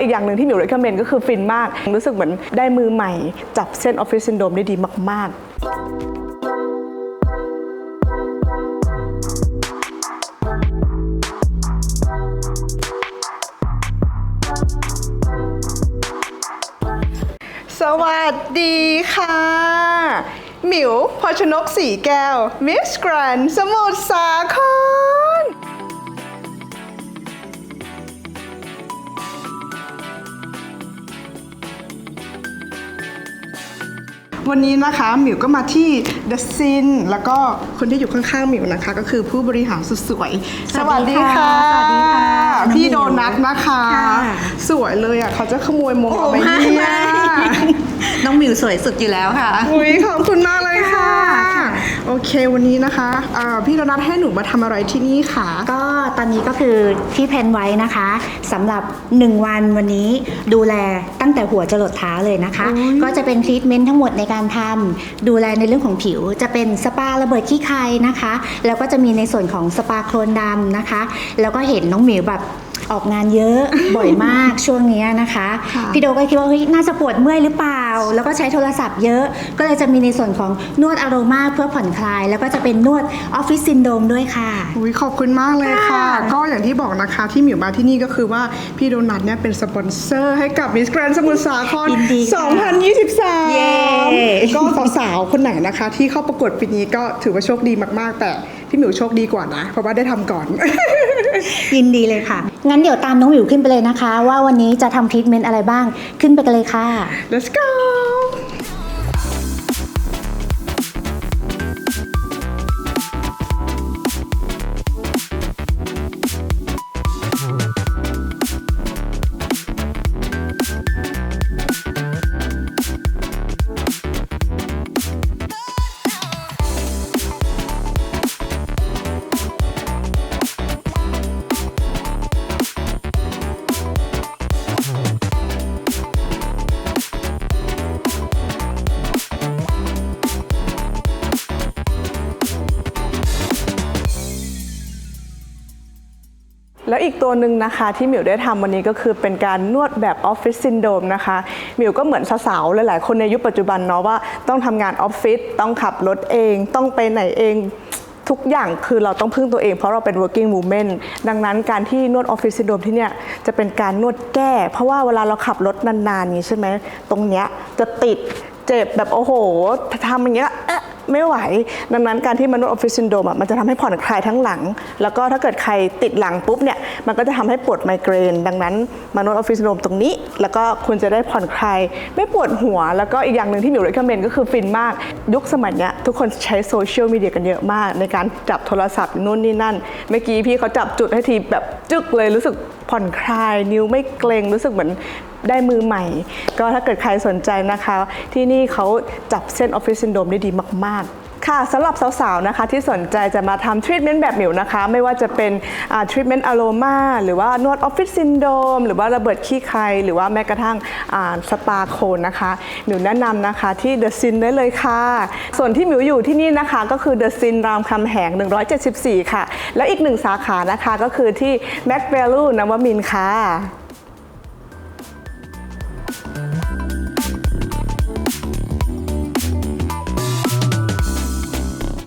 อีกอย่างหนึ่งที่หมิว recommend ก็คือฟินมาก รู้สึกเหมือนได้มือใหม่ จับเส้นออฟฟิศซินโดมได้ดีมาก ๆสวัสดีค่ะ หมิวพรชนกสีแก้ว มิสแกรนสมุทรสาคร วันนี้นะคะหมิวก็มาที่ The Sin แล้วก็คนที่อยู่ข้างๆหมิวนะคะ ก็คือผู้บริหารสุดสวย สวัสดีค่ะสวัสดีค่ะน้องหมิวพี่โดนัทนะคะค่ะสวยเลยอะเขาจะขโมยมงเอาไปไม่เนี่ยน้องมิวสวยสุดอยู่แล้วค่ะอุ้ยขอบคุณมากเลยค่ะค่ะโอ เควันนี้นะคะอ่าพี่โดนัทให้หนูมาทำอะไรที่นี่ค่ะ ก็ตอนนี้ก็คือที่แพลนไว้นะคะสำหรับ 1 วันวันนี้ดูแลตั้งแต่หัวจรดเท้าเลยนะคะอุ๊ยก็จะเป็นทรีทเมนต์ทั้งหมดในการทำดูแลในเรื่องของผิว จะเป็นสปาระเบิดขี้ใครนะคะ แล้วก็จะมีในส่วนของสปาโคลนดำนะคะ แล้วก็เห็นน้องหมิวแบบ ออกงานเยอะบ่อยมากช่วงเนี้ยนะคะค่ะพี่โดก็คิดว่าเฮ้ยน่าจะปวดเมื่อยหรือเปล่า แล้วก็ใช้โทรศัพท์เยอะ ก็เลยจะมีในส่วนของนวดอารมาเพื่อผ่อนคลาย แล้วก็จะเป็นนวดออฟฟิศซินโดมด้วยค่ะอุ้ยขอบคุณมากเลยค่ะค่ะก็อย่างที่บอกนะคะที่หมิวมาที่นี่ก็คือว่าพี่โดนัทเนี่ยเป็นสปอนเซอร์ให้กับมิสแกรนสมุทรสาครยินดีค่ะเย้2023 ก็สาวๆคนไหนนะคะ ที่เข้าประกวดปีนี้ก็ถือว่าโชคดีมากๆ แต่ พี่หมิวโชคดีกว่านะ เพราะว่าได้ทำก่อน ยินดีเลยค่ะ งั้นเดี๋ยวตามน้องหมิวขึ้นไปเลยนะคะ ว่าวันนี้จะทำทรีทเมนต์อะไรบ้างขึ้นไปกันเลยค่ะ Let's go แล้วอีกตัวหนึ่งนะคะที่หมิวได้ทำวันนี้ก็คือเป็นการนวดแบบออฟฟิศซินโดมนะคะหมิวก็เหมือนสาวๆหลายๆคนในยุคปัจจุบันเนาะว่าต้องทำงานออฟฟิศต้องขับรถเอง ต้องไปไหนเองทุกอย่างคือเราต้องพึ่งตัวเองเพราะเราเป็น working woman ดังนั้นการที่นวดออฟฟิศซินโดมที่เนี่ยจะเป็นการนวดแก้ เพราะว่าเวลาเราขับรถนานๆนี้ใช่ไหมตรงเนี้ยจะติดเจ็บแบบโอ้โหทำอย่างเงี้ยเไม่ไหว ดังนั้นการที่มานวดออฟฟิศซินโดมอะมันจะทำให้ผ่อนคลายทั้งหลัง แล้วก็ถ้าเกิดใครติดหลังปุ๊บเนี่ยมันก็จะทำให้ปวดไมเกรน ดังนั้นมานวดออฟฟิศซินโดมตรงนี้ แล้วก็คุณจะได้ผ่อนคลาย ไม่ปวดหัว แล้วก็อีกอย่างหนึ่งที่หมิว recommend ก็คือฟินมาก ยุคสมัยเนี้ยทุกคนใช้โซเชียลมีเดียกันเยอะมาก ในการจับโทรศัพท์นู่นนี่นั่น เมื่อกี้พี่เขาจับจุดให้ทีแบบจึกเลยรู้สึกผ่อนคลาย นิ้วไม่เกรงรู้สึกเหมือน ได้มือใหม่ ก็ถ้าเกิดใครสนใจนะคะ ที่นี่เขาจับเส้นออฟฟิศซินโดมได้ดีมาก ๆค่ะสำหรับสาวๆนะคะที่สนใจจะมาทำทรีทเมนต์แบบหมิวนะคะ ไม่ว่าจะเป็นทรีทเมนต์อะโรมาหรือว่านวดออฟฟิศซินโดมหรือว่าระเบิดขี้ใคร หรือว่าแม้กระทั่งสปาโคนนะคะหมิวแนะนำนะคะที่เดอะซินได้เลยค่ะ ส่วนที่หมิวอยู่ที่นี่นะคะ ก็คือเดอะซินรามคำแหง 174 ค่ะ และอีกหนึ่งสาขานะคะก็คือที่แม็กเวลูนวมินค่ะ